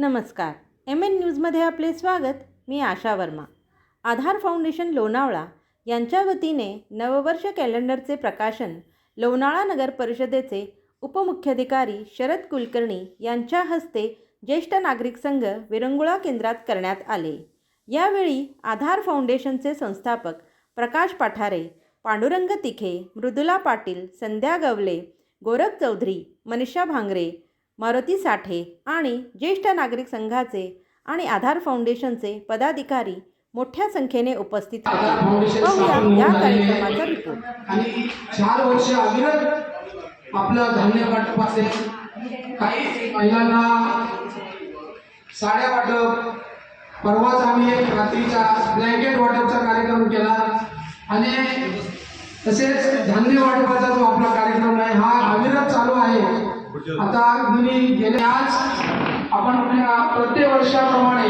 नमस्कार. M N न्यूजमध्ये आपले स्वागत. मी आशा वर्मा. आधार फाउंडेशन लोणावळा यांच्या वतीने नववर्ष कॅलेंडरचे प्रकाशन लोणाळा नगर परिषदेचे उपमुख्याधिकारी शरद कुलकर्णी यांच्या हस्ते ज्येष्ठ नागरिक संघ विरंगुळा केंद्रात करण्यात आले. यावेळी आधार फाउंडेशनचे संस्थापक प्रकाश पाठारे पांडुरंग तिखे मृदुला पाटील संध्या गवले गोरख चौधरी मनीषा भांगरे मारुती साठे आणि ज्येष्ठ नागरिक संघाचे आणि आधार फाउंडेशनचे पदाधिकारी मोठ्या संख्येने उपस्थित होते. पाहूया या कार्यक्रमाचा रिपोर्ट आणि चार वर्ष अविरत आपलं धान्य वाटप असेल काही महिलांना साड्या वाटप परवाच आम्ही एक रात्रीचा ब्लँकेट वाटपचा कार्यक्रम केला. आणि तसेच धान्य वाटपाचा जो आपला कार्यक्रम आहे हा अविरत चालू आहे. आता तुम्ही गेले आज आपण आपल्या प्रत्येक वर्षाप्रमाणे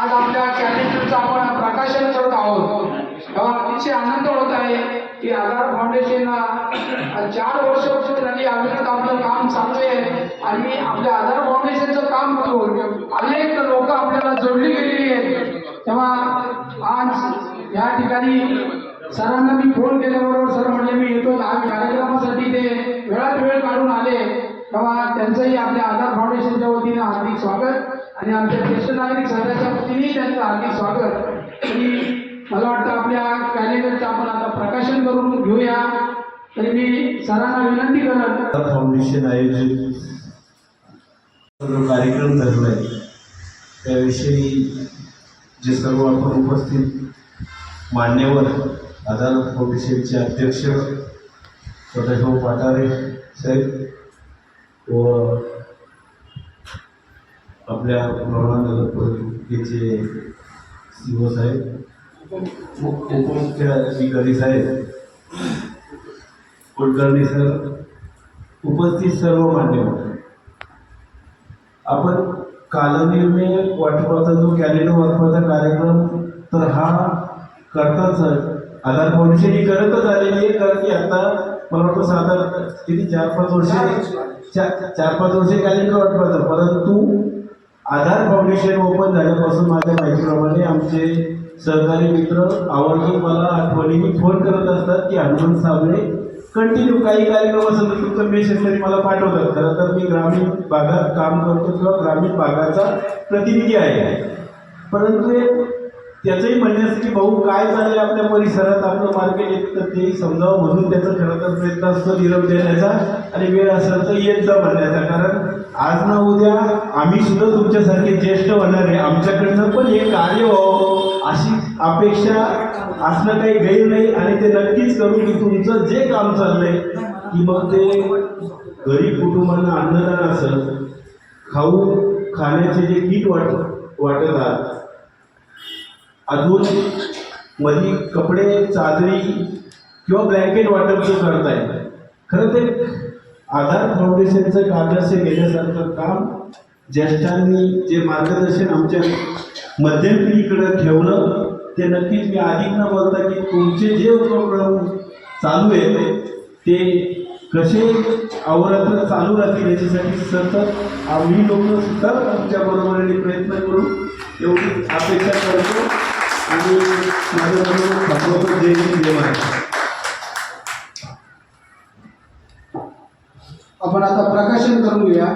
आज आपल्या कॅलेंडरचं आपण प्रकाशन करत आहोत. तेव्हा अतिशय आनंद होत आहे की आधार फाउंडेशन चार वर्ष झाली अविरत आपलं काम चालू आहे आणि आपल्या आधार फाउंडेशनचं काम करून अनेक लोक आपल्याला जोडली गेलेली आहेत. तेव्हा आज या ठिकाणी सरांना मी फोन केल्याबरोबर सर म्हणले मी येतो कार्यक्रमासाठी ते वेळात वेळ काढून आले. तेव्हा त्यांचंही आपल्या आधार फाउंडेशनच्या वतीने हार्दिक स्वागत. आणि आमच्या ज्येष्ठ नागरिक संघाच्या वतीनेही त्यांचं हार्दिक स्वागत. आणि मला वाटतं आपल्या कॅलेंडरचं आपण आता प्रकाशन करून घेऊया. तरी मी सरांना विनंती करत फाउंडेशन आयोजित सर्व कार्यक्रम धरलाय त्याविषयी जे सर्व आपण उपस्थित मान्यवर आधार फाउंडेशनचे अध्यक्ष स्वतःभाऊ पाटारे साहेब व आपल्या लोणावळा नगरपालिकेचे सी ओ साहेब उप- उपमुख्य अधिकारी साहेब कुलकर्णी सर उपस्थित सर्व मान्यवर आपण कालनिर्णय वाटपाचा जो कॅलेंडर वाटपाचा कार्यक्रम तर हा करताच आधार फाउंडेशन ही करतच आलेली आहे कारण की आता मला वाटतं साधारण किती चार पाच वर्ष. चार चार पाच वर्षे कॅलेंडर वाटपाचं. परंतु आधार फाउंडेशन ओपन झाल्यापासून माझ्या माहितीप्रमाणे आमचे सहकारी मित्र आवर्जून मला आठवणीने फोन करत असतात की हनुमंत साबळे कंटिन्यू काही कार्यक्रम असेल तर तुमचं मेसेज तरी मला पाठवतात. खरं तर मी ग्रामीण भागात काम करतो किंवा ग्रामीण भागाचा प्रतिनिधी आहे. परंतु एक त्याचंही म्हणणे असतं की भाऊ काय चाललंय आपल्या परिसरात? आपलं मार्केट येतं तर तेही समजावं म्हणून त्याचा खरं तर प्रयत्न असतो निरोप देण्याचा आणि वेळ असेल तर येत जा म्हणण्याचा. कारण आज ना उद्या आम्ही सुद्धा तुमच्यासारखे ज्येष्ठ होणार आहे. आमच्याकडनं पण हे कार्य व्हावं अशी अपेक्षा असणं काही गैर नाही आणि ते नक्कीच करू की तुमचं जे काम चाललंय की मग ते गरीब कुटुंबांना अन्नदान असेल खाऊ खाण्याचे जे किट वाट वाटत आहात अजून मधी कपडे चादरी किंवा ब्लँकेट वाटप जो करताय. खरं ते आधार फाउंडेशनचं एक आदर्श घेण्यासारखं काम ज्येष्ठांनी जे मार्गदर्शन आमच्या मध्यम पिढीकडे ठेवलं ते नक्कीच मी अधिक न बोलता की तुमचे जे उपक्रम चालू आहेत ते कसे अवरात्र चालू राहतील याच्यासाठी सतत आम्ही लोक सुद्धा आमच्या बरोबरीने प्रयत्न करू एवढी अपेक्षा करतो. आणि माझ्याबरोबर आपण आता प्रकाशन करून घेऊया.